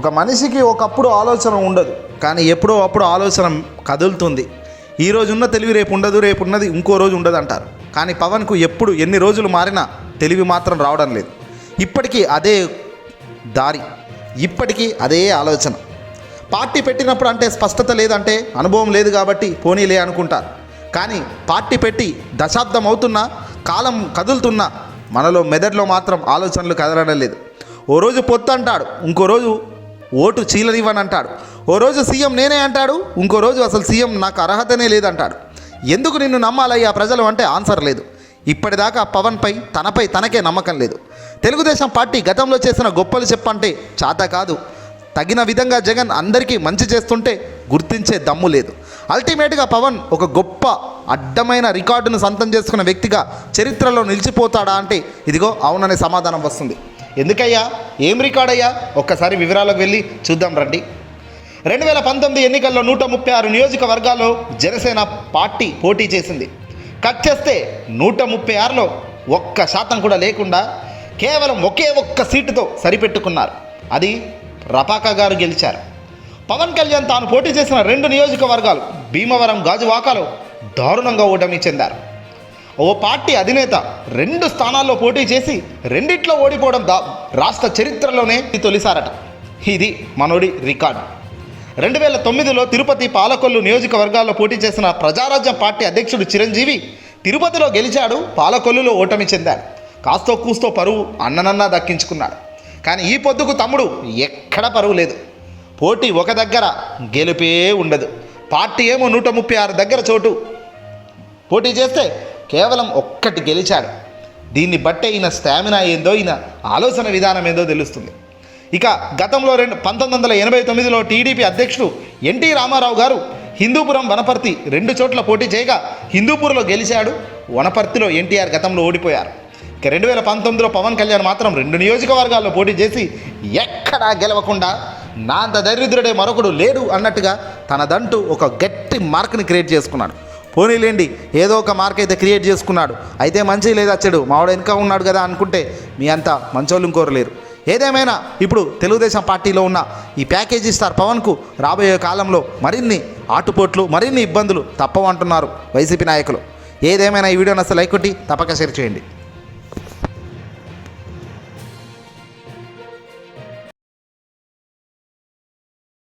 ఒక మనిషికి ఒకప్పుడు ఆలోచన ఉండదు కానీ ఎప్పుడో అప్పుడు ఆలోచన కదులుతుంది. ఈ రోజు ఉన్న తెలివి రేపు ఉండదు రేపు ఉన్నది ఇంకో రోజు ఉండదు అంటారు. కానీ పవన్కు ఎప్పుడు ఎన్ని రోజులు మారినా తెలివి మాత్రం రావడం లేదు. ఇప్పటికీ అదే దారి ఇప్పటికీ అదే ఆలోచన. పార్టీ పెట్టినప్పుడు అంటే స్పష్టత లేదంటే అనుభవం లేదు కాబట్టి పోనీలే అనుకుంటారు. కానీ పార్టీ పెట్టి దశాబ్దం అవుతున్నా కాలం కదులుతున్నా మనలో మెదడులో మాత్రం ఆలోచనలు కదలడం లేదు. ఓ రోజు పొత్తు అంటాడు ఇంకో రోజు ఓటు చీలనివ్వని అంటాడు ఓ రోజు సీఎం నేనే అంటాడు ఇంకో రోజు అసలు సీఎం నాకు అర్హతనే లేదంటాడు. ఎందుకు నిన్ను నమ్మాలయ్యా ప్రజలు అంటే ఆన్సర్ లేదు. ఇప్పటిదాకా పవన్పై తనపై తనకే నమ్మకం లేదు. తెలుగుదేశం పార్టీ గతంలో చేసిన గొప్పలు చెప్పంటే చాత కాదు. తగిన విధంగా జగన్ అందరికీ మంచి చేస్తుంటే గుర్తించే దమ్ము లేదు. అల్టిమేట్గా పవన్ ఒక గొప్ప అడ్డమైన రికార్డును సొంతం చేసుకున్న వ్యక్తిగా చరిత్రలో నిలిచిపోతాడా అంటే ఇదిగో అవుననే సమాధానం వస్తుంది. ఎందుకయ్యా? ఏం రికార్డ్ అయ్యా ఒక్కసారి వివరాలకు వెళ్ళి చూద్దాం రండి. రెండు వేల పంతొమ్మిది ఎన్నికల్లో నూట ముప్పై ఆరు నియోజకవర్గాల్లో జనసేన పార్టీ పోటీ చేసింది. కట్ చేస్తే నూట ముప్పై ఆరులో ఒక్క శాతం కూడా లేకుండా కేవలం ఒకే ఒక్క సీటుతో సరిపెట్టుకున్నారు. అది రపాక గారు గెలిచారు. పవన్ కళ్యాణ్ తాను పోటీ చేసిన రెండు నియోజకవర్గాలు భీమవరం గాజువాకలో దారుణంగా ఓటమి చెందారు. ఓ పార్టీ అధినేత రెండు స్థానాల్లో పోటీ చేసి రెండిట్లో ఓడిపోవడం దా రాష్ట్ర చరిత్రలోనే తొలిసారట. ఇది మనోడి రికార్డు. రెండు వేల తొమ్మిదిలో తిరుపతి పాలకొల్లు నియోజకవర్గాల్లో పోటీ చేసిన ప్రజారాజ్యం పార్టీ అధ్యక్షుడు చిరంజీవి తిరుపతిలో గెలిచాడు పాలకొల్లులో ఓటమి చెందాడు. కాస్తో కూస్తో పరువు అన్ననన్నా దక్కించుకున్నాడు. కానీ ఈ పొద్దుకు తమ్ముడు ఎక్కడ పరువు లేదు. పోటీ ఒక దగ్గర గెలుపే ఉండదు. పార్టీ ఏమో నూట ముప్పై ఆరు దగ్గర చోటు. పోటీ చేస్తే కేవలం ఒక్కటి గెలిచాడు. దీన్ని బట్టే ఈయన స్టామినా ఏందో ఈయన ఆలోచన విధానం ఏందో తెలుస్తుంది. ఇక గతంలో రెండు పంతొమ్మిది వందల ఎనభై తొమ్మిదిలో టీడీపీ అధ్యక్షుడు ఎన్టీ రామారావు గారు హిందూపురం వనపర్తి రెండు చోట్ల పోటీ చేయగా హిందూపూర్లో గెలిచాడు. వనపర్తిలో ఎన్టీఆర్ గతంలో ఓడిపోయారు. ఇక రెండు వేల పంతొమ్మిదిలో పవన్ కళ్యాణ్ మాత్రం రెండు నియోజకవర్గాల్లో పోటీ చేసి ఎక్కడా గెలవకుండా నా అంత దరిద్రుడే మరొకడు లేడు అన్నట్టుగా తనదంటూ ఒక గట్టి మార్క్ని క్రియేట్ చేసుకున్నాడు. పోనీలేండి ఏదో ఒక మార్క్ అయితే క్రియేట్ చేసుకున్నాడు. అయితే మంచి లేదా చెడు? మావాడు వెనుక ఉన్నాడు కదా అనుకుంటే మీ అంతా మంచోళ్ళు ఇంకోరు లేరు ఏదేమైనా ఇప్పుడు తెలుగుదేశం పార్టీలో ఉన్న ఈ ప్యాకేజీ స్టార్ పవన్కు రాబోయే కాలంలో మరిన్ని ఆటుపోట్లు మరిన్ని ఇబ్బందులు తప్పవంటున్నారు వైసీపీ నాయకులు. ఏదేమైనా ఈ వీడియో నస్తే లైక్ కొట్టి తప్పక షేర్ చేయండి.